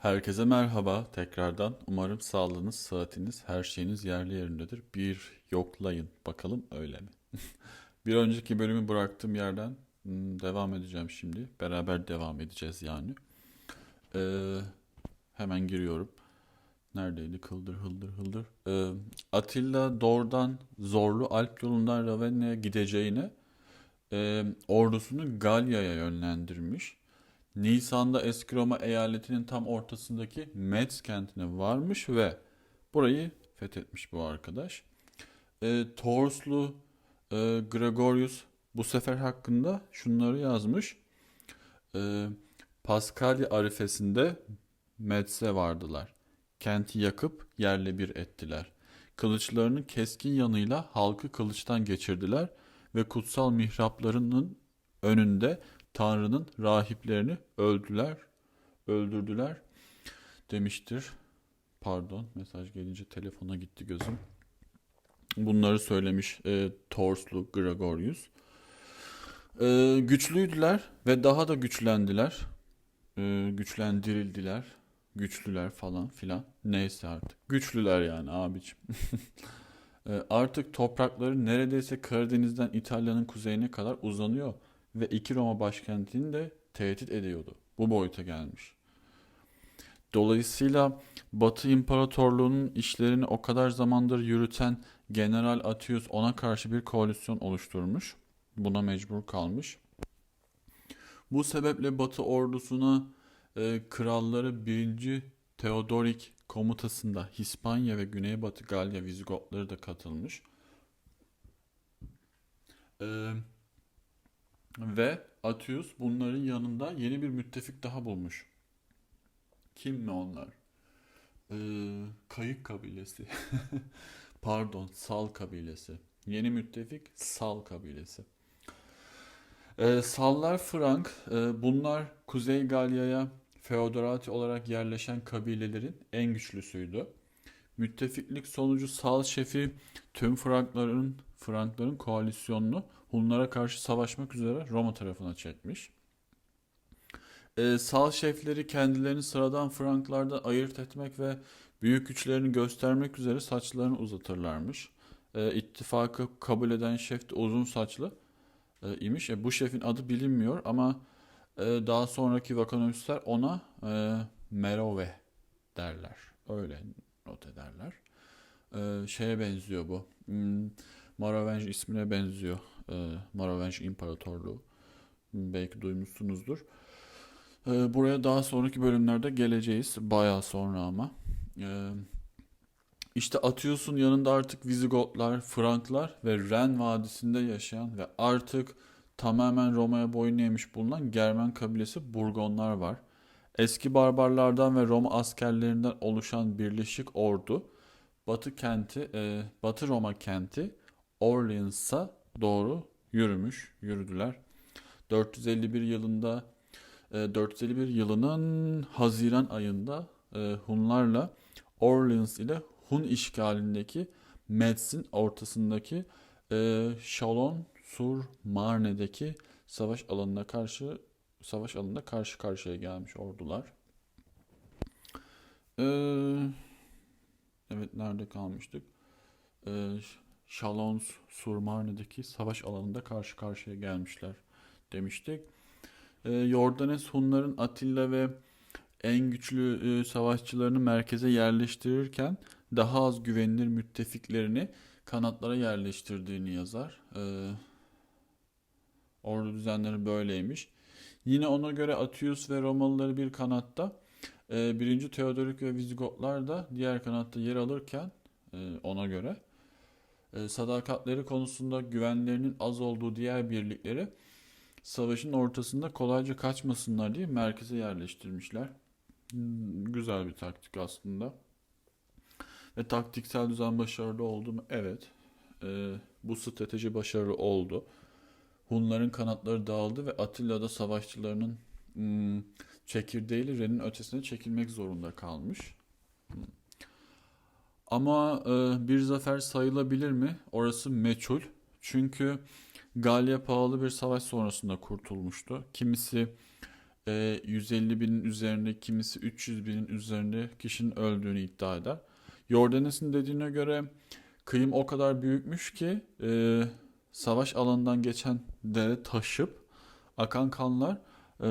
Herkese merhaba tekrardan. Umarım sağlığınız, sıhhatiniz, her şeyiniz yerli yerindedir. Bir yoklayın. Bakalım öyle mi? Bir önceki bölümü bıraktığım yerden hmm, devam edeceğim şimdi. Beraber devam edeceğiz yani. Ee, hemen giriyorum. Neredeydi? Kıldır hıldır hıldır. Ee, Atilla doğrudan Zorlu Alp yolundan Ravenna'ya gideceğine e, ordusunu Galya'ya yönlendirmiş. Nisan'da Eski Roma eyaletinin tam ortasındaki Metz kentine varmış ve burayı fethetmiş bu arkadaş. E, Torslu e, Gregorius bu sefer hakkında şunları yazmış. E, Paskalya arifesinde Metz'e vardılar. Kenti yakıp yerle bir ettiler. Kılıçlarının keskin yanıyla halkı kılıçtan geçirdiler ve kutsal mihraplarının önünde Tanrı'nın rahiplerini öldüler, öldürdüler demiştir. Pardon, mesaj gelince telefona gitti gözüm. Bunları söylemiş e, Torslu Gregorius. E, güçlüydüler ve daha da güçlendiler. E, güçlendirildiler. Güçlüler falan filan. Neyse artık. Güçlüler yani abicim. E, artık toprakları neredeyse Karadeniz'den İtalya'nın kuzeyine kadar uzanıyor ve iki Roma başkentini de tehdit ediyordu. Bu boyuta gelmiş. Dolayısıyla Batı İmparatorluğu'nun işlerini o kadar zamandır yürüten General Atius ona karşı bir koalisyon oluşturmuş. Buna mecbur kalmış. Bu sebeple Batı ordusuna e, kralları 1. Theodorik komutasında Hispanya ve Güneybatı Galya Vizigotları da katılmış. Eee ve Atius bunların yanında yeni bir müttefik daha bulmuş. Kim mi onlar? Ee, Kayık kabilesi. Pardon, Sal kabilesi. Yeni müttefik Sal kabilesi. Ee, Sallar Frank, e, bunlar Kuzey Galya'ya feodorati olarak yerleşen kabilelerin en güçlüsüydü. Müttefiklik sonucu Sal şefi tüm Frankların Frankların koalisyonunu Hunlara karşı savaşmak üzere Roma tarafına çekmiş. Ee, Sal şefleri kendilerini sıradan Franklardan ayırt etmek ve büyük güçlerini göstermek üzere saçlarını uzatırlarmış. Ee, ittifakı kabul eden şef de uzun saçlı e, imiş. E, bu şefin adı bilinmiyor ama e, daha sonraki vakanüsler ona e, Merove derler. Öyle not ederler. E, şeye benziyor bu. Hmm, ismine benziyor. E, Maravenge İmparatorluğu. Belki duymuşsunuzdur. E, buraya daha sonraki bölümlerde geleceğiz. Bayağı sonra ama. E, işte Atius'un yanında artık Vizigotlar, Franklar ve Ren Vadisi'nde yaşayan ve artık tamamen Roma'ya boyun eğmiş bulunan Germen kabilesi Burgonlar var. Eski barbarlardan ve Roma askerlerinden oluşan birleşik ordu Batı kenti, e, Batı Roma kenti Orleans'a doğru yürümüş, yürüdüler. 451 yılında 451 e, yılının Haziran ayında e, Hunlarla Orleans ile Hun işgalindeki Metz'in ortasındaki e, Chalon sur Marne'deki savaş alanına karşı savaş alanında karşı karşıya gelmiş ordular. evet nerede kalmıştık? Chalons sur Marne'deki savaş alanında karşı karşıya gelmişler demiştik. E, Yordanes Hunların Atilla ve en güçlü e, savaşçılarını merkeze yerleştirirken daha az güvenilir müttefiklerini kanatlara yerleştirdiğini yazar. E, ordu düzenleri böyleymiş. Yine ona göre Atius ve Romalıları bir kanatta, e, 1. Teodorik ve Vizigotlar da diğer kanatta yer alırken e, ona göre e, sadakatleri konusunda güvenlerinin az olduğu diğer birlikleri savaşın ortasında kolayca kaçmasınlar diye merkeze yerleştirmişler. Hmm, güzel bir taktik aslında. Ve taktiksel düzen başarılı oldu mu? Evet. E, bu strateji başarılı oldu. Hunların kanatları dağıldı ve Atilla'da savaşçılarının hmm, çekirdeğiyle Ren'in ötesine çekilmek zorunda kalmış. Hmm. Ama e, bir zafer sayılabilir mi? Orası meçhul. Çünkü Galya pahalı bir savaş sonrasında kurtulmuştu. Kimisi e, 150 binin üzerinde, kimisi 300 binin üzerinde kişinin öldüğünü iddia eder. Jordanes'in dediğine göre kıyım o kadar büyükmüş ki e, savaş alanından geçen dere taşıp akan kanlar e,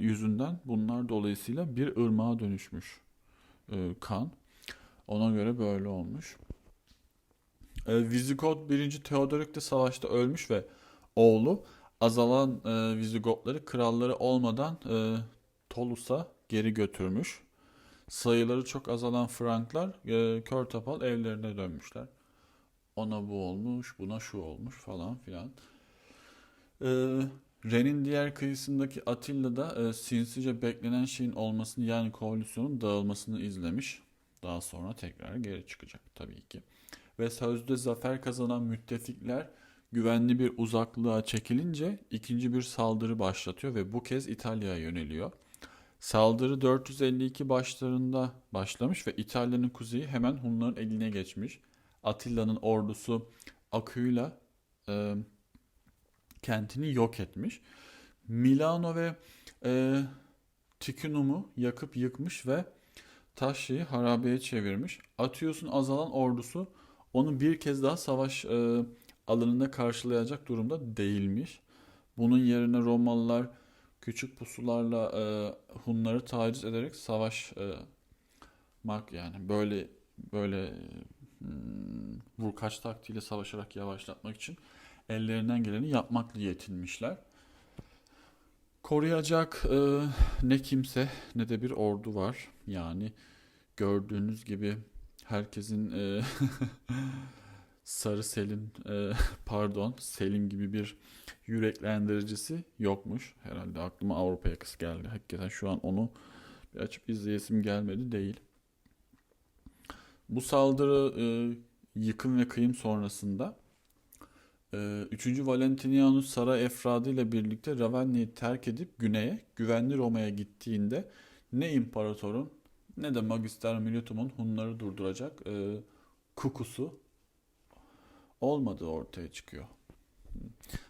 yüzünden bunlar dolayısıyla bir ırmağa dönüşmüş e, kan. Ona göre böyle olmuş. E, Vizigott 1. Theodorik de savaşta ölmüş ve oğlu azalan e, Vizigotları kralları olmadan e, Tolus'a geri götürmüş. Sayıları çok azalan Franklar e, kör topal evlerine dönmüşler. Ona bu olmuş, buna şu olmuş falan filan. E, Ren'in diğer kıyısındaki Atilla da e, sinsice beklenen şeyin olmasını yani koalisyonun dağılmasını izlemiş. Daha sonra tekrar geri çıkacak tabii ki. Ve sözde zafer kazanan müttefikler güvenli bir uzaklığa çekilince ikinci bir saldırı başlatıyor ve bu kez İtalya'ya yöneliyor. Saldırı 452 başlarında başlamış ve İtalya'nın kuzeyi hemen Hunların eline geçmiş. Atilla'nın ordusu Aquila e, kentini yok etmiş. Milano ve e, Ticinum'u yakıp yıkmış ve Taşya'yı harabeye çevirmiş. Atios'un azalan ordusu onu bir kez daha savaş e, alanında karşılayacak durumda değilmiş. Bunun yerine Romalılar küçük pusularla e, Hunları taciz ederek savaş e, mak yani böyle böyle vurkaç taktiğiyle savaşarak yavaşlatmak için ellerinden geleni yapmakla yetinmişler. Koruyacak e, ne kimse ne de bir ordu var. Yani gördüğünüz gibi herkesin e, Sarı Selim e, pardon Selim gibi bir yüreklendiricisi yokmuş. Herhalde aklıma Avrupa yakası geldi. Hakikaten şu an onu bir açıp izleyesim gelmedi değil. Bu saldırı e, yıkım ve kıyım sonrasında e, 3. Valentinianus saray efradı ile birlikte Ravenna'yı terk edip güneye güvenli Roma'ya gittiğinde ne imparatorun ne de Magister Militum'un Hunları durduracak e, kukusu olmadığı ortaya çıkıyor.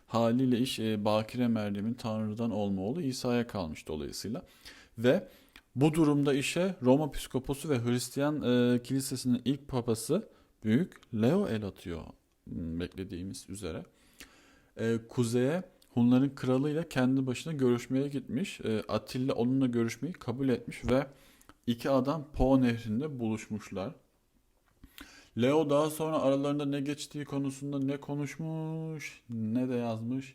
Haliyle iş e, Bakire Meryem'in Tanrı'dan olma oğlu İsa'ya kalmış dolayısıyla. Ve bu durumda işe Roma Piskoposu ve Hristiyan e, Kilisesi'nin ilk papası Büyük Leo el atıyor hmm, beklediğimiz üzere. E, kuzeye Hunların kralıyla kendi başına görüşmeye gitmiş. E, Atilla onunla görüşmeyi kabul etmiş ve iki adam Po nehrinde buluşmuşlar. Leo daha sonra aralarında ne geçtiği konusunda ne konuşmuş ne de yazmış.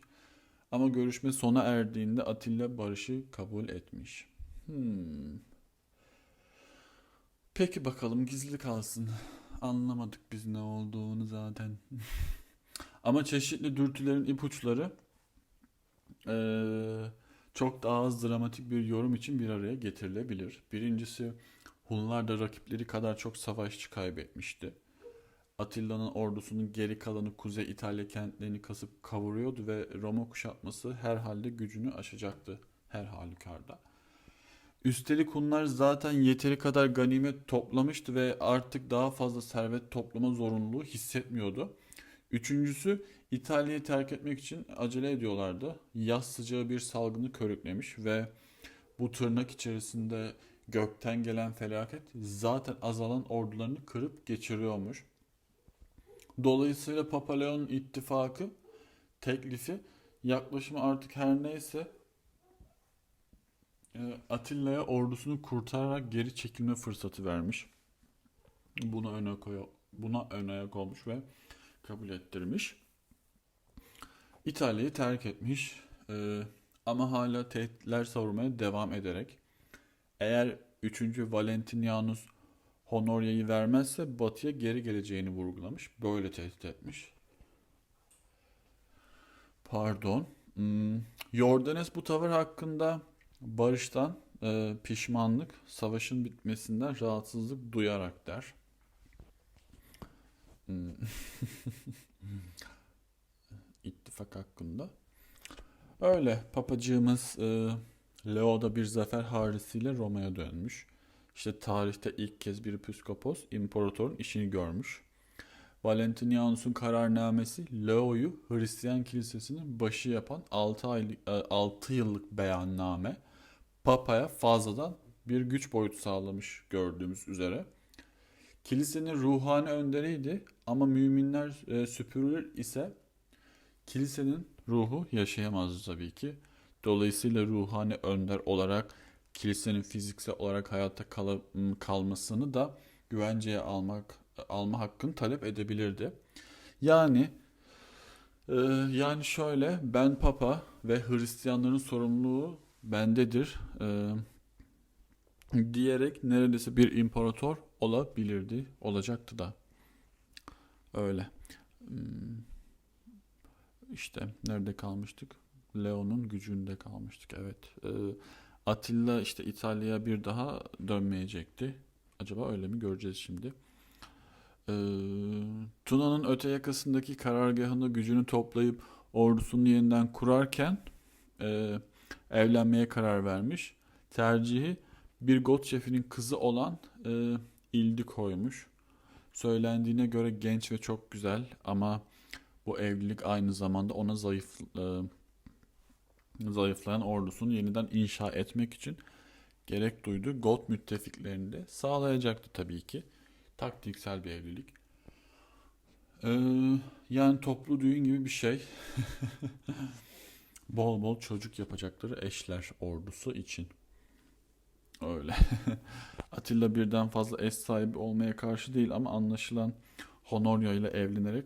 Ama görüşme sona erdiğinde Atilla barışı kabul etmiş. Hmm. Peki bakalım gizli kalsın. Anlamadık biz ne olduğunu zaten. Ama çeşitli dürtülerin ipuçları ee, çok daha az dramatik bir yorum için bir araya getirilebilir. Birincisi Hunlar da rakipleri kadar çok savaşçı kaybetmişti. Atilla'nın ordusunun geri kalanı Kuzey İtalya kentlerini kasıp kavuruyordu ve Roma kuşatması herhalde gücünü aşacaktı her halükarda. Üstelik Hunlar zaten yeteri kadar ganimet toplamıştı ve artık daha fazla servet toplama zorunluluğu hissetmiyordu. Üçüncüsü İtalya'yı terk etmek için acele ediyorlardı. Yaz sıcağı bir salgını körüklemiş ve bu tırnak içerisinde gökten gelen felaket zaten azalan ordularını kırıp geçiriyormuş. Dolayısıyla Papa Leon'un ittifakı teklifi yaklaşımı artık her neyse Atilla'ya ordusunu kurtararak geri çekilme fırsatı vermiş. Buna öne koy buna ön ayak olmuş ve kabul ettirmiş. İtalya'yı terk etmiş e, ama hala tehditler savurmaya devam ederek eğer 3. Valentinianus Honoria'yı vermezse Batı'ya geri geleceğini vurgulamış. Böyle tehdit etmiş. Pardon. Hmm. Jordanes bu tavır hakkında barıştan e, pişmanlık, savaşın bitmesinden rahatsızlık duyarak der. Hmm. İttifak hakkında. Öyle papacığımız e, Leo'da bir zafer harisiyle Roma'ya dönmüş. İşte tarihte ilk kez bir püskopos imparatorun işini görmüş. Valentinianus'un kararnamesi Leo'yu Hristiyan kilisesinin başı yapan 6, aylık, 6 yıllık beyanname Papa'ya fazladan bir güç boyutu sağlamış gördüğümüz üzere. Kilisenin ruhani önderiydi ama müminler e, süpürülür ise kilisenin ruhu yaşayamazdı tabii ki. Dolayısıyla ruhani önder olarak kilisenin fiziksel olarak hayatta kal kalmasını da güvenceye almak alma hakkını talep edebilirdi. Yani e, yani şöyle ben papa ve Hristiyanların sorumluluğu bendedir e, diyerek neredeyse bir imparator olabilirdi, olacaktı da. Öyle. Hmm. İşte nerede kalmıştık? Leon'un gücünde kalmıştık. Evet. Ee, Atilla işte İtalya'ya bir daha dönmeyecekti. Acaba öyle mi göreceğiz şimdi. Ee, Tuna'nın öte yakasındaki karargahında gücünü toplayıp ordusunu yeniden kurarken e, evlenmeye karar vermiş. Tercihi bir got şefinin kızı olan e, İldi koymuş. Söylendiğine göre genç ve çok güzel ama bu evlilik aynı zamanda ona zayıf e, zayıflayan ordusunu yeniden inşa etmek için gerek duydu. Got müttefiklerini de sağlayacaktı tabii ki. Taktiksel bir evlilik. Ee, yani toplu düğün gibi bir şey. bol bol çocuk yapacakları eşler ordusu için. Öyle. Atilla birden fazla eş sahibi olmaya karşı değil ama anlaşılan Honoria ile evlenerek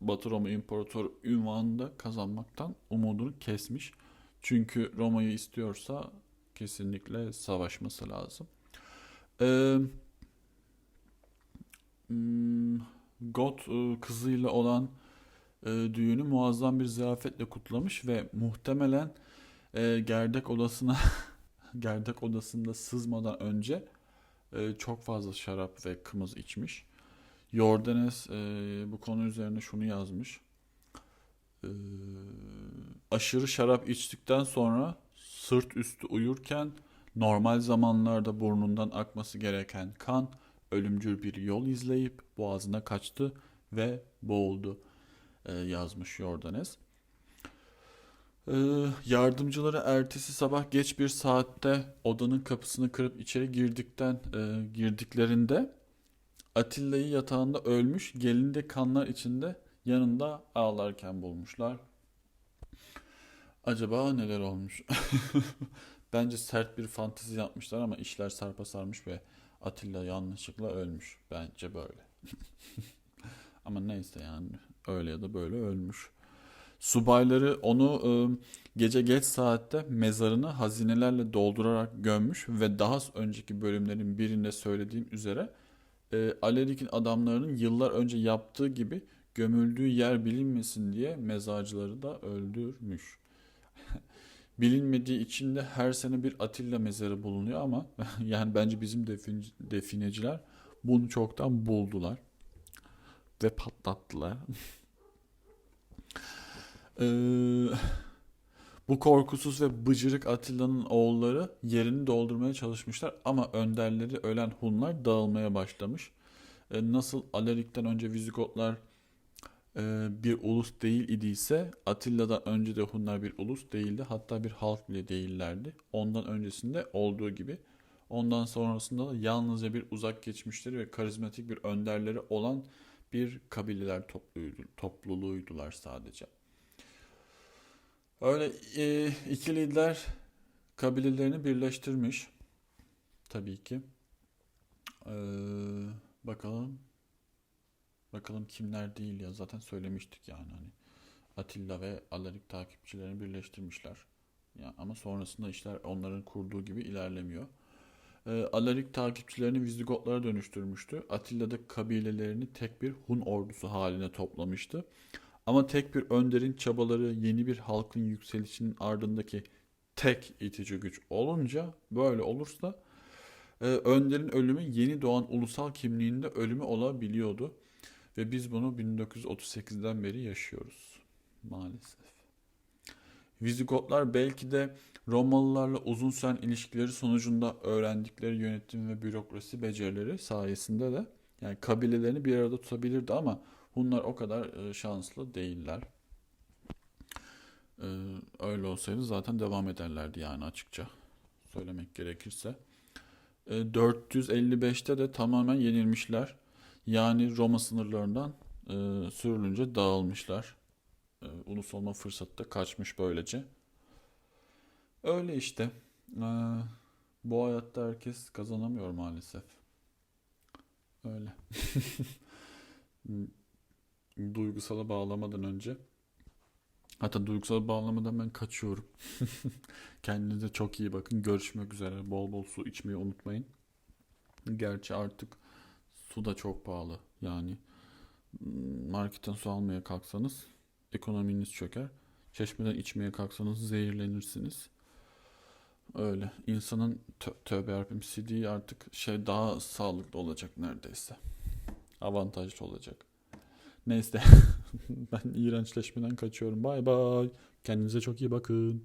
Batı Roma İmparatoru ünvanını da kazanmaktan umudunu kesmiş. Çünkü Roma'yı istiyorsa kesinlikle savaşması lazım. Ee, hmm, God e, kızıyla olan e, düğünü muazzam bir ziyafetle kutlamış ve muhtemelen e, gerdek odasına gerdek odasında sızmadan önce e, çok fazla şarap ve kımız içmiş. Jordanes e, bu konu üzerine şunu yazmış. E, aşırı şarap içtikten sonra sırt üstü uyurken normal zamanlarda burnundan akması gereken kan ölümcül bir yol izleyip boğazına kaçtı ve boğuldu yazmış Jordanes. E, yardımcıları ertesi sabah geç bir saatte odanın kapısını kırıp içeri girdikten e, girdiklerinde Atilla'yı yatağında ölmüş, gelini de kanlar içinde yanında ağlarken bulmuşlar. Acaba neler olmuş? Bence sert bir fantezi yapmışlar ama işler sarpa sarmış ve Atilla yanlışlıkla ölmüş. Bence böyle. ama neyse yani öyle ya da böyle ölmüş. Subayları onu e, gece geç saatte mezarını hazinelerle doldurarak gömmüş ve daha önceki bölümlerin birinde söylediğim üzere e, Alerik'in adamlarının yıllar önce yaptığı gibi gömüldüğü yer bilinmesin diye mezarcıları da öldürmüş. Bilinmediği için de her sene bir Atilla mezarı bulunuyor ama yani bence bizim defin, defineciler bunu çoktan buldular ve patlattılar. Ee, bu korkusuz ve bıcırık Atilla'nın oğulları yerini doldurmaya çalışmışlar ama önderleri ölen Hunlar dağılmaya başlamış. Ee, nasıl Alerik'ten önce Vizigotlar e, bir ulus değil idiyse Atilla'dan önce de Hunlar bir ulus değildi. Hatta bir halk bile değillerdi. Ondan öncesinde olduğu gibi. Ondan sonrasında da yalnızca bir uzak geçmişleri ve karizmatik bir önderleri olan bir kabileler topluluğuydular sadece. Öyle e, iki lider kabilelerini birleştirmiş. Tabii ki. Ee, bakalım. Bakalım kimler değil ya. Zaten söylemiştik yani hani. Atilla ve Alaric takipçilerini birleştirmişler. Ya ama sonrasında işler onların kurduğu gibi ilerlemiyor. Ee, Alaric takipçilerini Vizigotlara dönüştürmüştü. Atilla da kabilelerini tek bir Hun ordusu haline toplamıştı. Ama tek bir önderin çabaları yeni bir halkın yükselişinin ardındaki tek itici güç olunca böyle olursa e, önderin ölümü yeni doğan ulusal kimliğinde ölümü olabiliyordu. Ve biz bunu 1938'den beri yaşıyoruz maalesef. Vizigotlar belki de Romalılarla uzun süren ilişkileri sonucunda öğrendikleri yönetim ve bürokrasi becerileri sayesinde de yani kabilelerini bir arada tutabilirdi ama Hunlar o kadar e, şanslı değiller. E, öyle olsaydı zaten devam ederlerdi yani açıkça söylemek gerekirse. E, 455'te de tamamen yenilmişler. Yani Roma sınırlarından e, sürülünce dağılmışlar. E, ulus olma fırsatı da kaçmış böylece. Öyle işte. E, bu hayatta herkes kazanamıyor maalesef. Öyle. Duygusala bağlamadan önce. Hatta duygusala bağlamadan ben kaçıyorum. Kendinize çok iyi bakın. Görüşmek üzere. Bol bol su içmeyi unutmayın. Gerçi artık su da çok pahalı. Yani mm, marketten su almaya kalksanız ekonominiz çöker. Çeşmeden içmeye kalksanız zehirlenirsiniz. Öyle. İnsanın tö tövbe yarabbim CD artık şey daha sağlıklı olacak neredeyse. Avantajlı olacak. Neyse. ben iğrençleşmeden kaçıyorum. Bay bay. Kendinize çok iyi bakın.